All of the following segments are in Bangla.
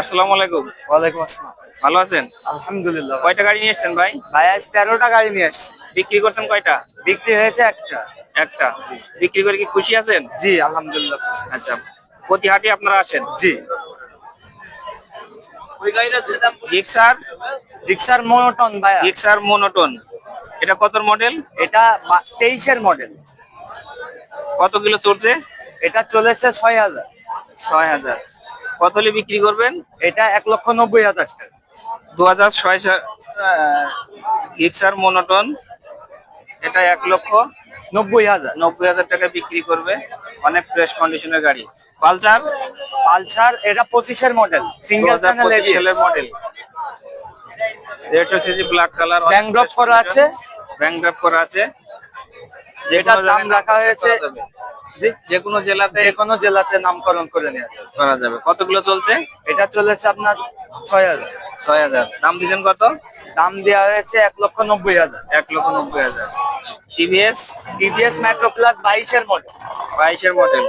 আসসালামু আলাইকুম। ওয়ালাইকুম আসসালাম। ভালো আছেন? আলহামদুলিল্লাহ। কয়টা গাড়ি নিয়ে এসেছেন ভাই? ভাই আজ তেরোটা গাড়ি নিয়ে আসছি। বিক্রি করছেন কয়টা? বিক্রি হয়েছে একটা। একটা? বিক্রি করে কি খুশি আছেন? জি আলহামদুলিল্লাহ আচ্ছা প্রতি হাটে আপনারা আসেন? জি। জিক্সার? জিক্সার মোনোটন ভাই জিক্সার মোনোটন। এটা কত মডেল? এটা তেইশের মডেল। কত কিলো চলছে? এটা চলেছে ছয় হাজার। ছয় হাজার। কত হলে বিক্রি করবেন? এটা এক লক্ষ নব্বই হাজার টাকা। দু হাজার ছয় জিক্সার মোনোটন এটা এক লক্ষ নব্বই হাজার। নব্বই হাজার টাকা বিক্রি করবে। অনেক ফ্রেশ কন্ডিশনের গাড়ি। পালসার? পালসার এটা পঁচিশের মডেল সিঙ্গেল চ্যানেল মডেল দেড়শো সিসি ব্ল্যাক কালার drop করা আছে? ব্যাংক ড্রপ করা আছে। যে এটার কোনো দাম রাখা হয়েছে যে কোনো জেলাতে যে কোনো জেলাতে নামকরণ করে নেওয়া যাবে। করা যাবে। কতগুলো চলছে? এটা চলেছে আপনার ছয় হাজার। ছয় হাজার। দাম দিচ্ছেন কত? দাম দেওয়া হয়েছে এক লক্ষ নব্বই হাজার। এক লক্ষ নব্বই হাজার। টিভিএস? টিভিএস ম্যাক্রো প্লাস বাইশের মডেল বাইশের মডেল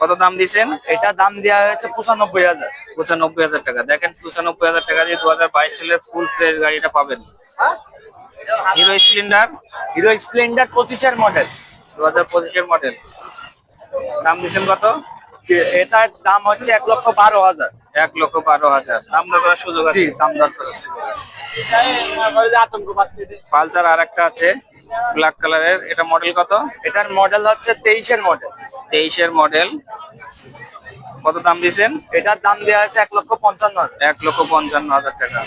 কত দাম দিচ্ছেন এটা দাম দেওয়া হয়েছে পঁচানব্বই হাজার। পঁচানব্বই হাজার টাকা। দেখেন পঁচানব্বই হাজার টাকা দিয়ে দু হাজার বাইশ সালের ফুল ফ্রেশ গাড়িটা পাবেন। হিরো স্প্লেন্ডার হিরো স্প্লেন্ডার পঁচিশের মডেল দু হাজার পঁচিশের মডেল দাম দিচ্ছেন কত? এটার দাম হচ্ছে এক লক্ষ বারো হাজার। এক লক্ষ বারো হাজার। দাম দর করার সুযোগ আছে? দাম দর করেছে পালসার আর একটা আছে ব্ল্যাক কালারের এটা মডেল কত? এটার মডেল হচ্ছে তেইশের মডেল তেইশের মডেল কত দাম দিয়েছেন এটার দাম দেওয়া হয়েছে এক লক্ষ পঞ্চান্ন হাজার। এক লক্ষ পঞ্চান্ন হাজার টাকা।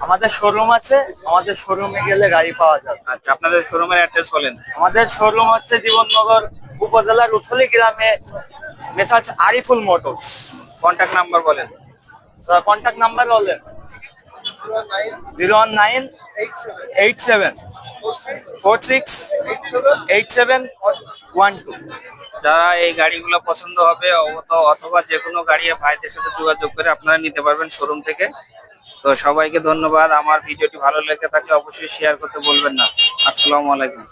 আমাদের শোরুম আছে আমাদের শোরুমে গেলে গাড়ি পাওয়া যাবে। আচ্ছা আপনাদের শোরুমের অ্যাড্রেস বলেন। আমাদের শোরুম হচ্ছে জীবননগর উপজেলার উথলি গ্রামে মেসাজ আরিফুল মোটরস। কন্ট্যাক্ট নাম্বার বলেন। কন্ট্যাক্ট নাম্বার বলেন। Zero one nine eight seven four six eight seven one two যারা এই গাড়িগুলো পছন্দ হবে অথবা- অথবা যে কোনো গাড়ি ভাইদের সাথে যোগাযোগ করে আপনারা নিতে পারবেন শোরুম থেকে। তো সবাইকে ধন্যবাদ। আমার ভিডিওটি ভালো লেগে থাকলে অবশ্যই শেয়ার করতে বলবেন না। আসসালামু আলাইকুম।